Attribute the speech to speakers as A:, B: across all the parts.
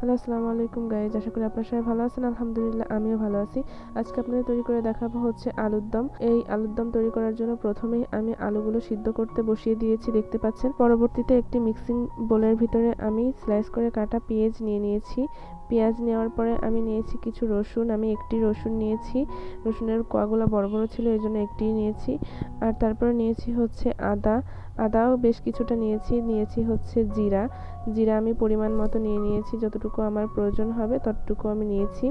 A: Hello, আসসালামু আলাইকুম guys আশা করি আপনারা সবাই ভালো আছেন। আলহামদুলিল্লাহ, আমিও ভালো আছি। আজকে আপনাদের তৈরি করে দেখাবো হচ্ছে আলুর দম। এই আলুর দম তৈরি করার জন্য প্রথমেই আমি আলুগুলো সিদ্ধ করতে বসিয়ে দিয়েছি, দেখতে পাচ্ছেন। পরবর্তীতে একটি মিক্সিং বোলের ভিতরে আমি স্লাইস করে কাটা পেঁয়াজ নিয়ে নিয়েছি। পেঁয়াজ নেওয়ার পরে আমি নিয়েছি কিছু রসুন। আমি একটি রসুন নিয়েছি। রসুনের কোয়াগুলো বড় বড় ছিল এই জন্য একটি নিয়েছি। আর তারপরে নিয়েছি হচ্ছে আদা। আদাও বেশ কিছুটা নিয়েছি। নিয়েছি হচ্ছে জিরা। জিরা আমি পরিমাণ মতো নিয়ে নিয়েছি। যতটুকু আমার প্রয়োজন হবে ততটুকু আমি নিয়েছি।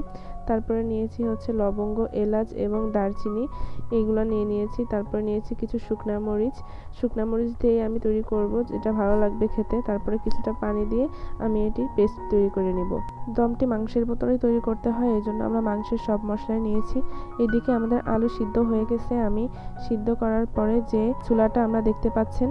A: তারপরে নিয়েছি হচ্ছে লবঙ্গ, এলাচ এবং দারচিনি। এইগুলো নিয়ে নিয়েছি। তারপরে নিয়েছি কিছু শুকনা মরিচ। শুকনা মরিচ দিয়ে আমি তৈরি করব। যেটা ভালো লাগবে খেতে। তারপরে কিছুটা পানি দিয়ে আমি এটি পেস্ট তৈরি করে নিব। দমটি মাংসের বোতলেই তৈরি করতে হয়। এই জন্য আমরা মাংসের সব মশলাই নিয়েছি। এদিকে আমাদের আলু সিদ্ধ হয়ে গেছে। আমি সিদ্ধ করার পরে যে চুলাটা আমরা দেখতে পাচ্ছেন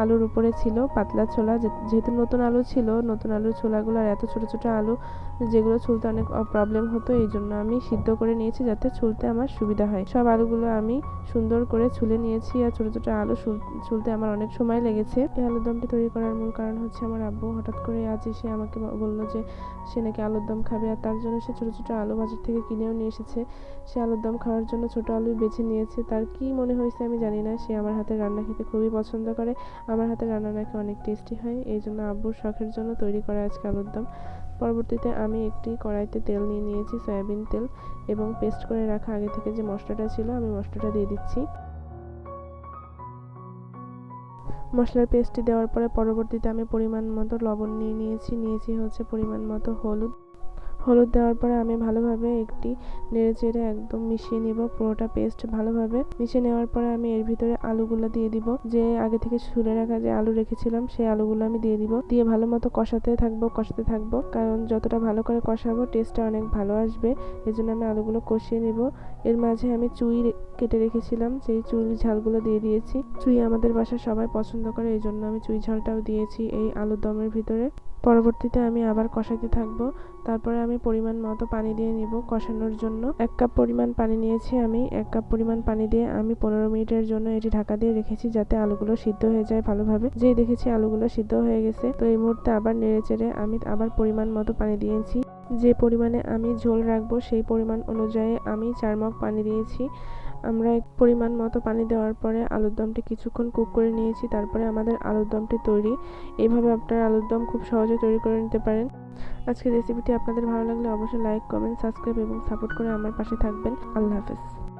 A: আলুর উপরে ছিল পাতলা ছোলা যেহেতু নতুন আলু ছিল, নতুন আলুর ছোলাগুলো আর এত ছোটো ছোটো আলু যেগুলো ছুলতে অনেক প্রবলেম হতো, এই জন্য আমি সিদ্ধ করে নিয়েছি যাতে ছুলতে আমার সুবিধা হয়। সব আলুগুলো আমি সুন্দর করে ছুলে নিয়েছি আর ছোটো ছোটো আলু ছুলতে আমার অনেক সময় লেগেছে। এই আলুর দমটি তৈরি করার মূল কারণ হচ্ছে আমার আব্বু হঠাৎ করে আজ এসে আমাকে বলল যে, সে নাকি আলুর দম খাবে আর তার জন্য সে ছোটো ছোটো আলু বাজার থেকে কিনেও নিয়ে এসেছে। সে আলুর দম খাওয়ার জন্য ছোটো আলু বেছে নিয়েছে। তার কি মনে হয়েছে আমি জানি না। সে আমার হাতে রান্না খেতে খুবই পছন্দ করে। আমার হাতে রান্না নাকি অনেক টেস্টি হয়, এই জন্য আব্বুর শখের জন্য তৈরি করা আজকে আলুর দম। পরবর্তীতে আমি একটি কড়াইতে তেল নিয়ে নিয়েছি, সয়াবিন তেল, এবং পেস্ট করে রাখা আগে থেকে যে মশলাটা ছিল, আমি মশলাটা দিয়ে দিচ্ছি। মশলার পেস্টটি দেওয়ার পরে পরবর্তীতে আমি পরিমাণ মতো লবণ নিয়ে নিয়েছি নিয়েছি হচ্ছে পরিমাণ মতো হলুদ। হলুদ দেওয়ার পরে আমি ভালোভাবে একটি নেড়ে চেড়ে একদম মিশিয়ে নিব, পুরোটা পেস্ট ভালোভাবে। মিশিয়ে নেওয়ার পরে আমি এর ভিতরে আলুগুলো দিয়ে দিব। যে আগে থেকে ছুলে রাখা যে আলু রেখেছিলাম, সেই আলুগুলো আমি দিয়ে দিব। দিয়ে ভালো মতো কষাতে থাকব কষাতে থাকব। কারণ যতটা ভালো করে কষাবো টেস্টটা অনেক ভালো আসবে। এই জন্য আমি আলুগুলো কষিয়ে নিব। এর মাঝে আমি চুই কেটে রেখেছিলাম, সেই চুই ঝালগুলো দিয়ে দিয়েছি। চুই আমাদের বাসায় সবাই পছন্দ করে এই জন্য আমি চুই ঝালটাও দিয়েছি এই আলুর দমের ভিতরে। পরবর্তীতে আমি আবার কষাতে থাকব। তারপরে আমি পরিমাণ মতো পানি দিয়ে নিব কষানোর জন্য। এক কাপ পরিমাণ পানি নিয়েছি আমি। এক কাপ পরিমাণ পানি দিয়ে আমি পনেরো মিনিটের জন্য এটি ঢাকা দিয়ে রেখেছি যাতে আলুগুলো সিদ্ধ হয়ে যায় ভালোভাবে। যে দেখেছি আলুগুলো সিদ্ধ হয়ে গেছে, তো এই মুহূর্তে আবার নেড়ে চেড়ে আমি আবার পরিমাণ মতো পানি দিয়েছি। যে পরিমাণে আমি ঝোল রাখব সেই পরিমাণ অনুযায়ী আমি চার মগ পানি দিয়েছি। আমরা এক পরিমাণ মতো পানি দেওয়ার পরে আলুর দমটি কিছুক্ষণ কুক করে নিয়েছি, তারপরে আমাদের আলুর দমটি তৈরি। এইভাবে আপনারা আলুর দম খুব সহজে তৈরি করে নিতে পারেন। আজকের রেসিপিটি আপনাদের ভালো লাগলে অবশ্যই লাইক কমেন্ট সাবস্ক্রাইব এবং সাপোর্ট করে আমার পাশে থাকবেন। আল্লাহ হাফেজ।